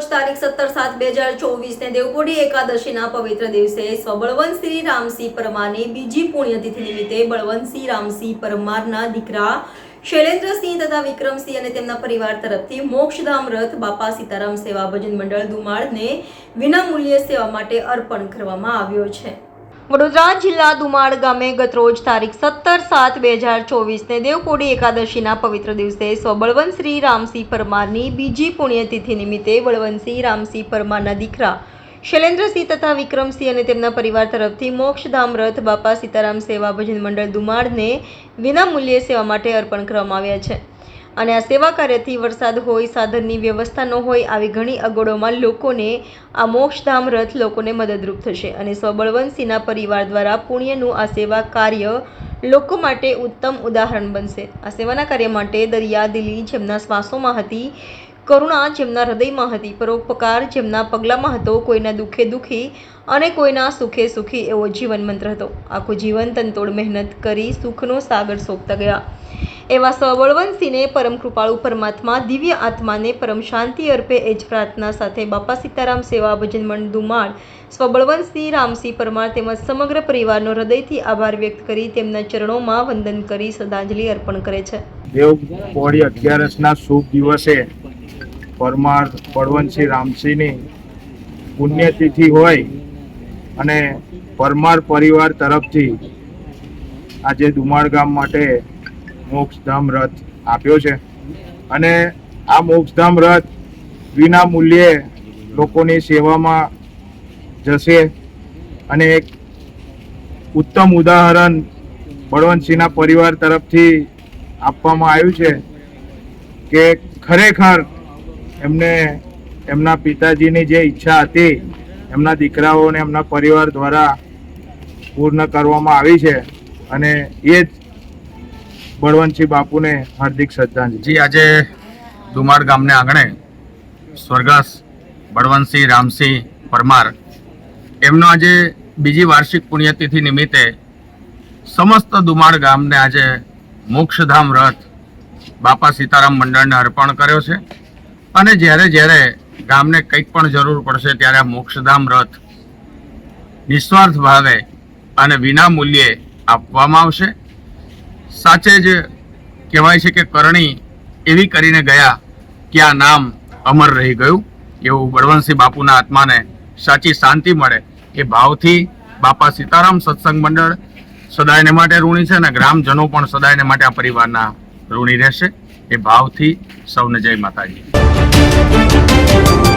સાત બે હજાર ચોવીસને દેવપોઢી એકાદશીના પવિત્ર દિવસે સ્વબળવંત શ્રી રામસિંહ પરમારની બીજી પુણ્યતિથિ નિમિત્તે બળવંતસિંહ રામસિંહ પરમારના દીકરા શૈલેન્દ્રસિંહ તથા વિક્રમસિંહ અને તેમના પરિવાર તરફથી મોક્ષધામ રથ બાપા સીતારામ સેવા ભજન મંડળ દુમાળને વિનામૂલ્યે સેવા માટે અર્પણ કરવામાં આવ્યો છે. વડોદરા જિલ્લા દુમાળ ગામે ગતરોજ તારીખ સત્તર સાત બે હજાર ચોવીસને દેવકોડી એકાદશીના પવિત્ર દિવસે સ્વ બળવંત શ્રી રામસિંહ પરમારની બીજી પુણ્યતિથિ નિમિત્તે બળવંતસિંહ રામસિંહ પરમારના દીકરા શૈલેન્દ્રસિંહ તથા વિક્રમસિંહ અને તેમના પરિવાર તરફથી મોક્ષધામ રથ બાપા સીતારામ સેવા ભજન મંડળ દુમાળને વિનામૂલ્યે સેવા માટે અર્પણ કરવામાં આવ્યા છે. અને આ સેવા કાર્યથી વરસાદ હોય, સાધનની વ્યવસ્થા ન હોય, આવી ઘણી અગવડોમાં લોકોને આ મોક્ષધામ રથ લોકોને મદદરૂપ થશે. અને સ્વબળવંતસિંહના પરિવાર દ્વારા પુણ્યનું આ સેવા કાર્ય લોકો માટે ઉત્તમ ઉદાહરણ બનશે. આ સેવાના કાર્ય માટે દરિયા, દિલ્હી જેમના શ્વાસોમાં હતી કરુણા જેમના હૃદયમાં હતી, પરોપકાર જેમના પગલામાં હતો, કોઈના દુઃખે દુઃખી અને કોઈના સુખે સુખી એવો જીવન મંત્ર હતો. આખું જીવન તનતોડ મહેનત કરી સુખનો સાગર સોંપતા ગયા. એવા સબળવંતસિંહને પરમ કૃપાળુ પરમાત્મા, દિવ્ય આત્માને પરમ શાંતિ અર્પે એ જ પ્રાર્થના સાથે બાપા સીતારામ સેવા ભજન મંડ ધુમાળ સ્વબળવંતસિંહ રામસિંહ પરમાર તેમજ સમગ્ર પરિવારનો હૃદયથી આભાર વ્યક્ત કરી તેમના ચરણોમાં વંદન કરી શ્રદ્ધાંજલિ અર્પણ કરે છે. દેવ પોળી અગિયારસના શુભ દિવસે પરમાર બળવંતસિંહ રામસિંહની પુણ્યતિથિ હોય અને પરમાર પરિવાર તરફથી આજે દુમાળ ગામ માટે મોક્ષધામ રથ આપ્યો છે. અને આ મોક્ષધામ રથ વિના મૂલ્યે લોકોની સેવામાં જશે અને એક ઉત્તમ ઉદાહરણ બળવંતસિંહના પરિવાર તરફથી આપવામાં આવ્યું છે કે ખરેખર એમને એમના પિતાજીની જે ઈચ્છા હતી, એમના દીકરાઓને એમના પરિવાર દ્વારા પૂર્ણ કરવામાં આવી છે અને એ જ બળવંતસિંહ બાપુને હાર્દિક શ્રદ્ધાંજલિ. જી, આજે ધુમાડ ગામને આંગણે સ્વર્ગસ્થ બળવંતસિંહ રામસિંહ પરમાર એમનો આજે બીજી વાર્ષિક પુણ્યતિથિ નિમિત્તે સમસ્ત દુમાળ ગામને આજે મોક્ષધામ રથ બાપા સીતારામ મંડળને અર્પણ કર્યો છે. અને જ્યારે જ્યારે ગામને કંઈક પણ જરૂર પડશે ત્યારે મોક્ષધામ રથ નિસ્વાર્થ ભાવે અને વિના મૂલ્યે આપવામાં આવશે. સાચે જ કહેવાય છે કે કરણી એવી કરીને ગયા કે આ નામ અમર રહી ગયું. એવું બળવંતસિંહ બાપુના આત્માને સાચી શાંતિ મળે એ ભાવથી બાપા સીતારામ સત્સંગ મંડળ સદાયને માટે ઋણી છે અને ગ્રામજનો પણ સદાયને માટે આ પરિવારના ઋણી રહેશે એ ભાવથી સૌને જય માતાજી. Thank you.